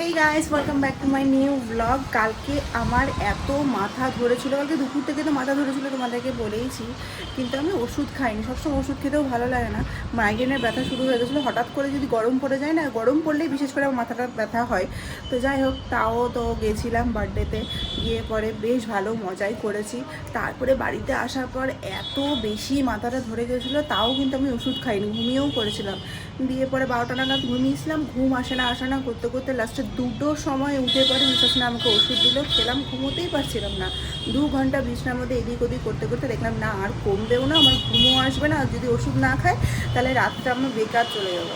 Hey guys welcome back to my new blog কালকে আমার এত মাথা ধরেছিল, কালকে দুপুর থেকে তো মাথা ধরেছিল তোমাদেরকে বলেইছি, কিন্তু আমি ওষুধ খাইনি। সবসময় ওষুধ খেতেও ভালো লাগে না। মাইগ্রেনের ব্যথা শুরু হয়ে গেছিল। হঠাৎ করে যদি গরম পড়ে যায় না, গরম পড়লেই বিশেষ করে আমার মাথাটা ব্যথা হয়। তো যাই হোক, তাও তো গেছিলাম বার্থডেতে গিয়ে পরে বেশ ভালো মজাই করেছি। তারপরে বাড়িতে আসার পর এত বেশি মাথাটা ধরে গেছিল, তাও কিন্তু আমি ওষুধ খাইনি, ঘুমিয়েও পড়েছিলাম। দিয়ে পরে বারোটা নাগাদ ঘুমিয়েছিলাম। ঘুম আসে না আসে না, করতে করতে লাস্টে দুটোর সময় উঠে পরে মিসাসনা আমাকে ওষুধ দিল, খেলাম, ঘুমোতেই পারছিলাম না। দু ঘণ্টা বিছনার মধ্যে এদিক ওদিক করতে করতে দেখলাম, না, আর কমবেও না, আমার ঘুমও আসবে না, আর যদি ওষুধ না খায়, তাহলে রাতটা আমার বেকার চলে যাব।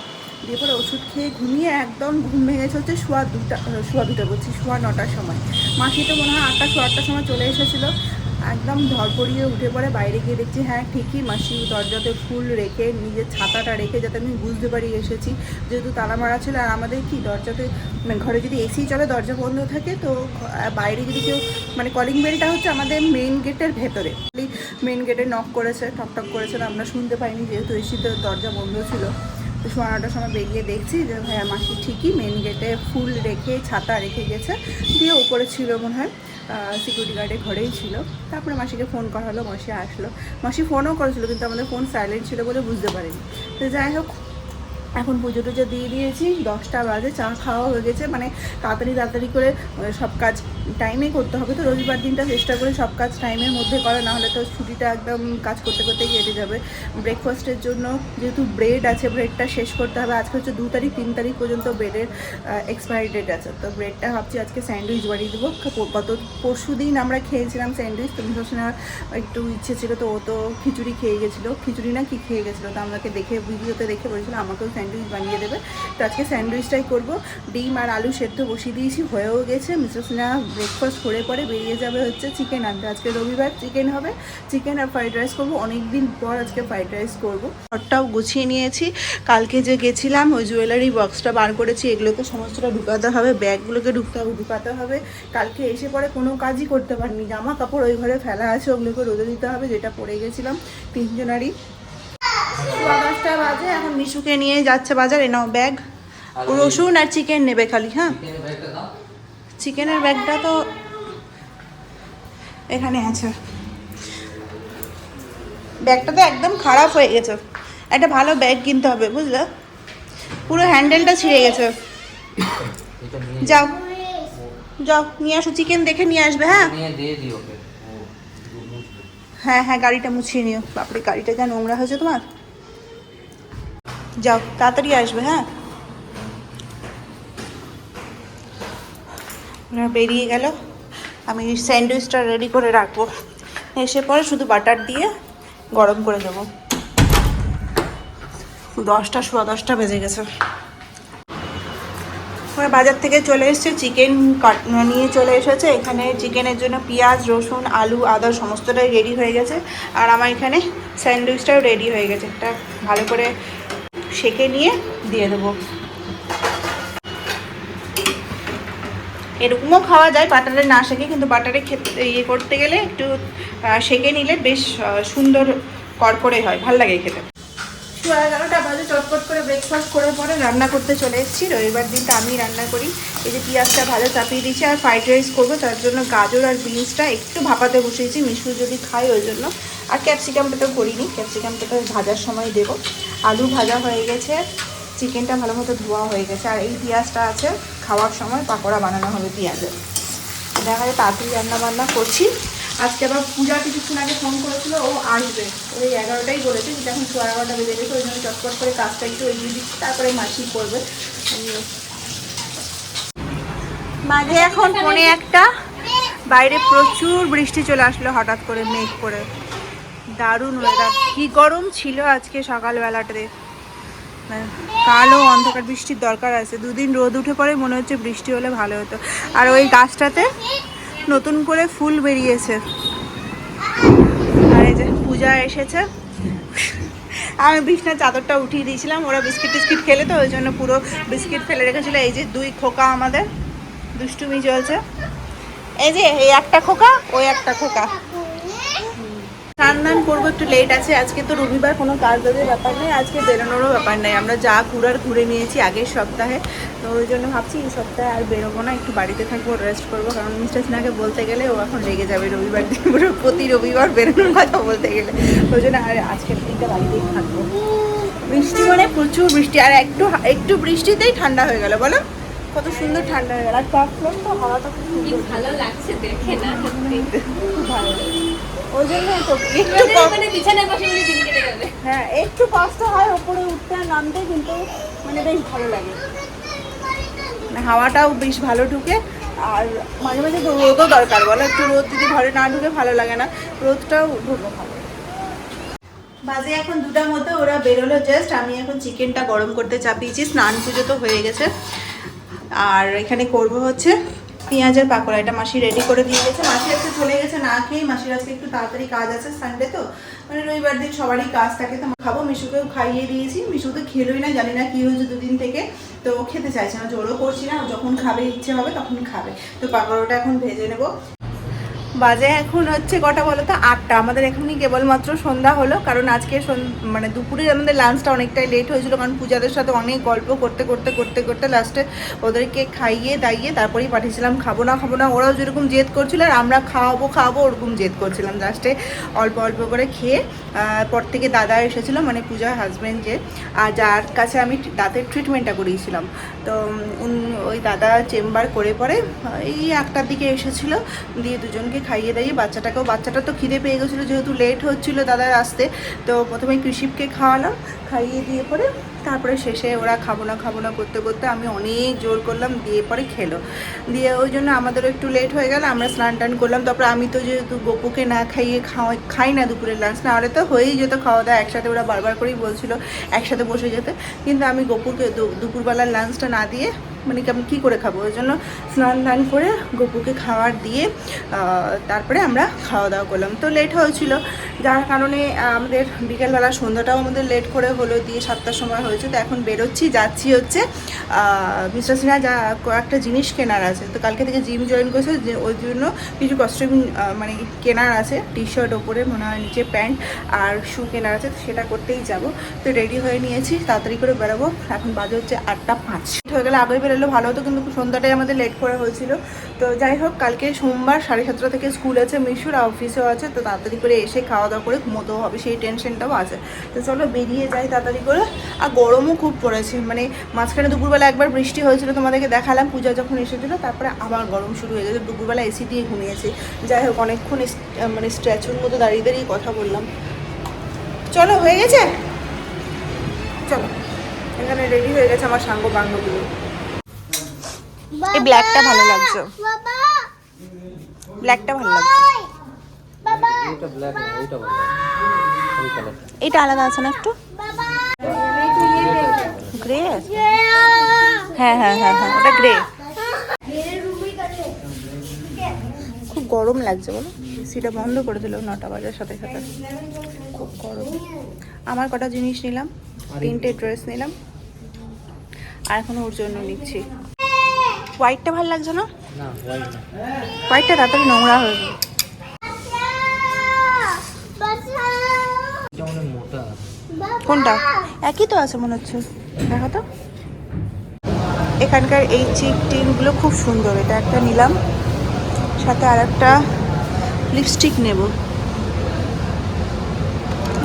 দিয়ে পরে ওষুধ খেয়ে ঘুমিয়ে একদম ঘুম ভেঙেছে হচ্ছে শোয়া দুটা শোয়া দুটো বলছি শোয়া নটার সময়। মাসি তো মনে হয় আটটা শোয়া আটটার সময় চলে এসেছিল। একদম ধরপড়িয়ে উঠে পড়ে, বাইরে গিয়ে দেখছি হ্যাঁ ঠিকই মাসি দরজাতে ফুল রেখে নিজের ছাতাটা রেখে যাতে আমি বুঝতে পারি এসেছি। যেহেতু তালা মারা ছিল, আর আমাদের কি দরজাতে মানে ঘরে যদি এসি চলে, দরজা বন্ধ থাকে, তো বাইরে যদি কেউ মানে কলিং বেলটা হচ্ছে আমাদের মেন গেটের ভেতরে। মেন গেটে নক করেছে টক টক আমরা শুনতে পাইনি যেহেতু এসিতে দরজা বন্ধ ছিল। তো সোয়া নটার সময় বেরিয়ে দেখছি যে হ্যাঁ মাসি ঠিকই মেন গেটে ফুল রেখে, ছাতা রেখে গেছে, দিয়ে ওপরে ছিল মনে হয়। সিকিউরিটি গার্ডের ঘরেই ছিল। তারপরে মাসিকে ফোন করা হলো, মাসি আসলো। মাসি ফোনও করেছিল, কিন্তু আমাদের ফোন সাইলেন্ট ছিল বলে বুঝতে পারিনি। তো যাই হোক এখন পুজো টুজো দিয়ে দিয়েছি, দশটা বাজে, চা খাওয়া হয়ে গেছে মানে তাড়াতাড়ি তাড়াতাড়ি করে সব কাজ টাইমেই করতে হবে তো, রবিবার দিনটা চেষ্টা করে সব কাজ টাইমের মধ্যে করে, না হলে তো ছুটিটা একদম কাজ করতে করতে কেটে যাবে। ব্রেকফাস্টের জন্য যেহেতু ব্রেড আছে ব্রেডটা শেষ করতে হবে, আজকে হচ্ছে দু তারিখ, তিন তারিখ পর্যন্ত ব্রেডের এক্সপায়ারি ডেট আছে, তো ব্রেডটা ভাবছি আজকে স্যান্ডউইচ বানিয়ে দেবো। গত পরশু দিন আমরা খেয়েছিলাম স্যান্ডউইচ তো মিশনের একটু ইচ্ছে ছিল, তো ও তো খিচুড়ি খেয়ে গেছিল। খিচুড়ি না কি খেয়ে গেছিল, তো আমাকে দেখে, ভিডিওতে দেখে বলেছিলো, আমাকেও স্যান্ডউইচ বানিয়ে দেবে। তো আজকে স্যান্ডউইচটাই করব। ডিম আর আলু সেদ্ধ বসিয়ে দিয়েছি, হয়েও গেছে। মিসেস সিনহা ব্রেকফাস্ট করে পরে বেরিয়ে যাবে হচ্ছে চিকেন আনতে। আজকে রবিবার চিকেন হবে। চিকেন আর ফ্রাইড রাইস করব। অনেক দিন পর আজকে ফ্রাইড রাইস করব। ঘরটাও গুছিয়ে নিয়েছি। কালকে যে গেছিলাম, ওই জুয়েলারি বক্সটা বার করেছি। এগুলোকে সমস্তটা ঢুকাতে হবে। ব্যাগগুলোকে ঢুকতে হবে, ঢুকাতে হবে। কালকে এসে পরে কোনো কাজই করতে পারিনি। জামা কাপড় ওই ঘরে ফেলা আছে। ওগুলোকে রোদে দিতে হবে, যেটা পরে গেছিলাম তিনজনারই। সোয়া দশটা বাজে এখন মিশুকে নিয়ে যাচ্ছে বাজারে। নাও ব্যাগ। রসুন আর চিকেন নেবে খালি হ্যাঁ? চিকেনের ব্যাগটা তো এখানে আছে। ব্যাগটা তো একদম খারাপ হয়ে গেছে। একটা ভালো ব্যাগ কিনতে হবে বুঝলে? পুরো হ্যান্ডেলটা ছিঁড়ে গেছে। যাও। যাও নিয়ে আসো। চিকেন দেখে নিয়ে আসবে হ্যাঁ। হ্যাঁ হ্যাঁ গাড়িটা মুছিয়ে নিও। বাপরে গাড়িটা যা নোংরা হয়েছে তোমার। যাও, তাড়াতাড়ি আসবে হ্যাঁ? বেরিয়ে গেল। আমি স্যান্ডউইচটা রেডি করে রাখব। এসে পরে শুধু বাটার দিয়ে গরম করে দেবো। দশটা, সোয়া দশটা বেজে গেছে। ওরা বাজার থেকে চলে এসেছে চিকেন কাট নিয়ে চলে এসেছে। এখানে চিকেনের জন্য পেঁয়াজ, রসুন, আলু, আদা, সমস্তটাই রেডি হয়ে গেছে। আর আমার এখানে স্যান্ডউইচটাও রেডি হয়ে গেছে। একটা ভালো করে সেকে নিয়ে দিয়ে দেবো। এরকমও খাওয়া যায়, বাটারে না শেখে কিন্তু বাটারে খেতে ইয়ে করতে গেলে একটু সেকে নিলে বেশ সুন্দর কড়কড়ে হয়, ভালো লাগে খেতে। সোয়া এগারোটা বাজে, চটপট করে ব্রেকফাস্ট করে পরে রান্না করতে চলে এসেছি। রবিবার দিনটা আমি রান্না করি। এই যে পেঁয়াজটা ভালো চাপিয়ে দিয়েছি আর ফ্রাইড রাইস করব, তার জন্য গাজর আর বিনসটা একটু ভাপাতে বসিয়েছি মিশু যদি খাই ওই জন্য। আর ক্যাপসিকামটা তো করিনি ক্যাপসিকামটা তো ভাজার সময় দেবো। আলু ভাজা হয়ে গেছে চিকেনটা ভালো মতো ধোয়া হয়ে গেছে, আর এই পেঁয়াজটা আছে, খাওয়ার সময় পাকোড়া বানানো হবে পেঁয়াজের দেখা যায় তাড়াতাড়ি রান্না বান্না করছি। আজকে আবার পূজা কিছুক্ষণ আগে ফোন করেছিল, ও আসবে। ওই এগারোটাই বলেছে, কিন্তু এখন সোয়া এগারোটা বেজে গেছে, ওই জন্য চটপট করে কাজটা একটু এগিয়ে দিচ্ছি, তারপরে মাসি করবে। মাঝে এখন পনে একটা, বাইরে প্রচুর বৃষ্টি চলে আসলো হঠাৎ করে মেঘ করে। দারুণ ওয়েদার কি গরম ছিল আজকে সকালবেলাটাতে মানে কালো অন্ধকার, বৃষ্টির দরকার আছে। দুদিন রোদ উঠে পরে মনে হচ্ছে বৃষ্টি হলে ভালো হতো। আর ওই গাছটাতে নতুন করে ফুল বেরিয়েছে। আর এই যে পূজা এসেছে। আমি বিছনার চাদরটা উঠিয়ে দিয়েছিলাম। ওরা বিস্কিট টিস্কিট খেলে তো, ওই জন্য পুরো বিস্কিট ফেলে রেখেছিল। এই যে দুই খোকা আমাদের। দুষ্টুমি চলছে। এই যে, এই একটা খোকা, ওই একটা খোকা। রান্নান করব একটু লেট আছে। আজকে তো রবিবার কোনো কাজ বাজের ব্যাপার নেই। আজকে বেরোনোরও ব্যাপার নেই। আমরা যা ঘুরার ঘুরে নিয়েছি আগের সপ্তাহে। তো ওই জন্য ভাবছি এই সপ্তাহে আর বেরোবো না একটু বাড়িতে থাকব রেস্ট করব। কারণ মিস্টার সিনহাকে বলতে গেলে ও এখন রেগে যাবে রবিবার দিন। পুরো প্রতি রবিবার বেরোনোর কথা বলতে গেলে। ওই জন্য আর আজকের দিনটা বাড়িতেই থাকব। বৃষ্টি মানে প্রচুর বৃষ্টি। আর একটু একটু বৃষ্টিতেই ঠান্ডা হয়ে গেল বলো? কত সুন্দর ঠান্ডা হয়ে গেল। আর টপ ফ্লোর তো হাওয়াটা খুব ভালো লাগছে দেখে না খুব ভালো। ওই জন্যই তো একটু মানে বিছানায় বসে বসে দিন কেটে যাবে। হ্যাঁ একটু কষ্ট হয় ওপরে উঠতে আর নামতে কিন্তু মানে বেশ ভালো লাগে। মানে হাওয়াটাও বেশ ভালো ঢুকে। আর মাঝে মাঝে তো রোদও দরকার বলো একটু রোদ যদি ঘরে না ঢুকে ভালো লাগে না। রোদটাও ঢুকে ভালো। বাজে এখন দুটার মধ্যে ওরা বেরোলো জাস্ট আমি এখন চিকেনটা গরম করতে চাপিয়েছি স্নান পুজো তো হয়ে গেছে। আর এখানে করব হচ্ছে পেঁয়াজের পাকোড়া, এটা মাসি রেডি করে দিয়ে গেছে। মাসি আজকে চলে গেছে না খেয়েই, মাসির আজকে একটু তাড়াতাড়ি কাজ আছে সানডে তো। মানে রবিবার দিন সবারই কাজ থাকে, তো খাব। মিশুকেও খাইয়ে দিয়েছি। মিশু তো খেলোই না, জানি না কি হয়েছে দুদিন থেকে। তো খেতে চাইছে না, জোরও করছি না। যখন খাবে, ইচ্ছে হবে তখন খাবে। তো পাকোড়াটা এখন ভেজে নেব। বাজে এখন হচ্ছে কটা বলো তো? আটটা। আমাদের এখনই কেবলমাত্র সন্ধ্যা হলো, কারণ আজকে মানে দুপুরে আমাদের লাঞ্চটা অনেকটাই লেট হয়েছিল, কারণ পূজাদের সাথে অনেক গল্প করতে করতে করতে করতে লাস্টে ওদেরকে খাইয়ে, দাইয়ে তারপরেই পাঠিয়েছিলাম, খাব না খাব না। ওরাও যেরকম জেদ করছিল, আর আমরা খাওয়াবো খাওয়াবো, ওরকম জেদ করছিলাম লাস্টে অল্প অল্প করে খেয়ে পর থেকে দাদা এসেছিল মানে পূজার হাজব্যান্ড যে, আর যার কাছে আমি দাঁতের ট্রিটমেন্টটা করিয়েছিলাম। তো ওই দাদা চেম্বার করে পরে এই একটার দিকে এসেছিল, দিয়ে দুজনকে খাইয়ে দাইয়ে বাচ্চাটাকেও, বাচ্চাটা তো খিদে পেয়ে গেছিল যেহেতু লেট হচ্ছিল দাদার আসতে, তো প্রথমে কৃষিপকে খাওয়ালাম, খাইয়ে দিয়ে পরে তারপরে শেষে ওরা খাব না খাব না করতে করতে আমি অনেক জোর করলাম, দিয়ে পরে খেলো। দিয়ে ওই জন্য আমাদেরও একটু লেট হয়ে গেল, আমরা স্নান টান করলাম, তারপরে আমি তো যেহেতু গপুকে না খাইয়ে খাওয়া, খাই না দুপুরের লাঞ্চ না হলে তো হয়েই যেত খাওয়া দাওয়া, একসাথে ওরা বারবার করেই বলছিল, একসাথে বসে যেতে। কিন্তু আমি গপুকে দুপুরবেলার লাঞ্চটা না দিয়ে মানে কি আমি কী করে খাব? ওই জন্য স্নান টান করে গপুকে খাবার দিয়ে তারপরে আমরা খাওয়া দাওয়া করলাম। তো লেট হয়েছিল। যার কারণে আমাদের বিকেলবেলা সন্ধ্যাটাও আমাদের লেট করে হলো, দিয়ে সাতটার সময় হয়েছে। তো এখন বেরোচ্ছি, যাচ্ছি হচ্ছে মিস্টার সিনহা যা কয়েকটা জিনিস কেনার আছে। তো কালকে থেকে জিম জয়েন করেছে ওই জন্য কিছু কস্টিউম মানে কেনার আছে। টি শার্ট ওপরে, মনে হয় নিচে প্যান্ট আর শু কেনার আছে। সেটা করতেই যাব। তো রেডি হয়ে নিয়েছি, তাড়াতাড়ি করে বেরোবো। এখন বাজে হচ্ছে আটটা পাঁচ। হয়ে গেলে আগে বেরোলে ভালো হতো কিন্তু সন্ধ্যাটাই আমাদের লেট করে হয়েছিল। তো যাই হোক, কালকে সোমবার সাড়ে সাতটা থেকে স্কুল আছে মিশুর অফিসেও আছে, তো তাড়াতাড়ি করে এসে খাওয়া দাওয়া করে ঘুমোতেও হবে, সেই টেনশনটাও আছে। তো চলো বেরিয়ে যাই তাড়াতাড়ি করে। আর গরমও খুব পড়েছে মানে মাঝখানে দুপুরবেলা একবার বৃষ্টি হয়েছিল, তোমাদেরকে দেখালাম, পূজা যখন এসেছিল, তারপরে আবার গরম শুরু হয়ে গেছে, দুপুরবেলা এসি দিয়ে ঘুমিয়েছি। যাই হোক, অনেকক্ষণ মানে স্ট্যাচুর মতো দাঁড়িয়ে দাঁড়িয়ে কথা বললাম। চলো, হয়ে গেছে? চলো, এখানে রেডি হয়ে গেছে আমার সাঙ্গ বাঙ্গগুলো এই ব্ল্যাকটা ভালো লাগছে। ব্ল্যাকটা ভালো লাগছে। এইটা এটা আলাদা আছে না একটু? গ্রে হ্যাঁ হ্যাঁ হ্যাঁ হ্যাঁ ওটা গ্রে খুব গরম লাগছে বলো। এসিটা বন্ধ করে দিল নটা বাজার সাথে সাথে। খুব গরম। আমার কটা জিনিস নিলাম। তিনটে ড্রেস নিলাম। আর এখন ওর জন্য নিচ্ছি। হোয়াইটটা ভালো লাগছে না? হোয়াইটটা তাড়াতাড়ি নোংরা হয়ে যাবে। কোনটা? একই তো আছে মনে হচ্ছে। দেখো তো। এখানকার এই চিক টিনগুলো খুব সুন্দর। এটা একটা নিলাম। সাথে আর একটা লিপস্টিক নেব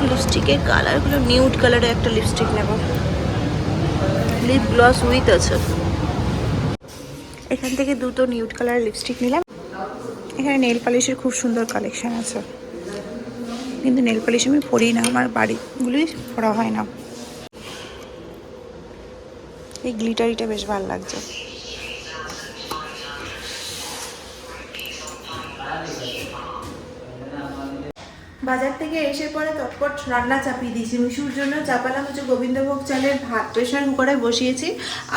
লিপস্টিকের কালারগুলো নিউড কালারের একটা লিপস্টিক নেব। লিপ গ্লস উইথ আছে। এখান থেকে দুটো নিউড কালার লিপস্টিক নিলাম। এখানে নেল পালিশের খুব সুন্দর কালেকশান আছে। কিন্তু নেল পালিশ আমি পরি না, আমার বাড়িগুলি পরা হয় না। এই গ্লিটারিটা বেশ ভালো লাগছে। বাজার থেকে এসে পরে তৎপর রান্না চাপিয়ে দিয়েছি। মিশুর জন্য চাপালাম হচ্ছে গোবিন্দভোগ চালের ভাত। প্রেশার কুকারে বসিয়েছি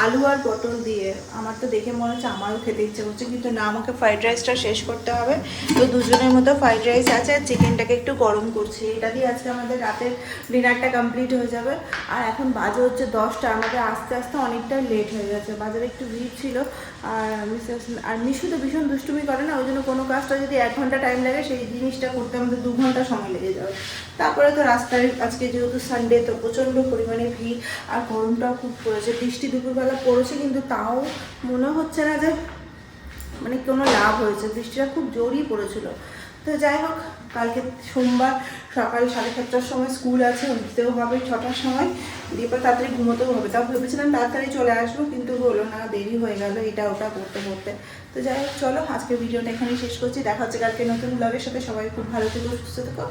আলু আর পটল দিয়ে। আমার তো দেখে মনে হচ্ছে আমারও খেতে ইচ্ছে করছে, কিন্তু না, আমাকে ফ্রাইড রাইসটা শেষ করতে হবে। তো দুজনের মতো ফ্রাইড রাইস আছে আর চিকেনটাকে একটু গরম করছি। এটা দিয়ে আজকে আমাদের রাতের ডিনারটা কমপ্লিট হয়ে যাবে। আর এখন বাজে হচ্ছে দশটা। আমাদের আস্তে আস্তে অনেকটা লেট হয়ে গেছে। বাজারে একটু ভিড় ছিল। আর মিসেস আর মিশু তো ভীষণ দুষ্টুমি করে না, ওই জন্য কোনো কাজটা যদি এক ঘণ্টা টাইম লাগে, সেই জিনিসটা করতে আমাদের দু ঘণ্টা সময় লেগে যাবে। তারপরে তো রাস্তায় আজকে যেহেতু সানডে তো প্রচণ্ড পরিমাণে ভিড় আর গরমটাও খুব পড়েছে। বৃষ্টি দুপুরবেলা পড়েছে, কিন্তু তাও মনে হচ্ছে না যে মানে কোনো লাভ হয়েছে। বৃষ্টিটা খুব জোরই পড়েছিল। তো যাই হোক, কালকে সোমবার সকাল সাড়ে সাতটার সময় স্কুল আছে, উঠতেও হবে ছটার সময়। দিয়ে পর তাড়াতাড়ি ঘুমোতেও হবে। তাও ভেবেছিলাম তাড়াতাড়ি চলে আসব, কিন্তু হলো না, দেরি হয়ে গেল এটা ওটা করতে করতে। তো যাই হোক, চলো আজকের ভিডিওটা এখানেই শেষ করছি। দেখা হচ্ছে কালকে নতুন ব্লগের সাথে। সবাই খুব ভালো থেকো, সুস্থ থেকো।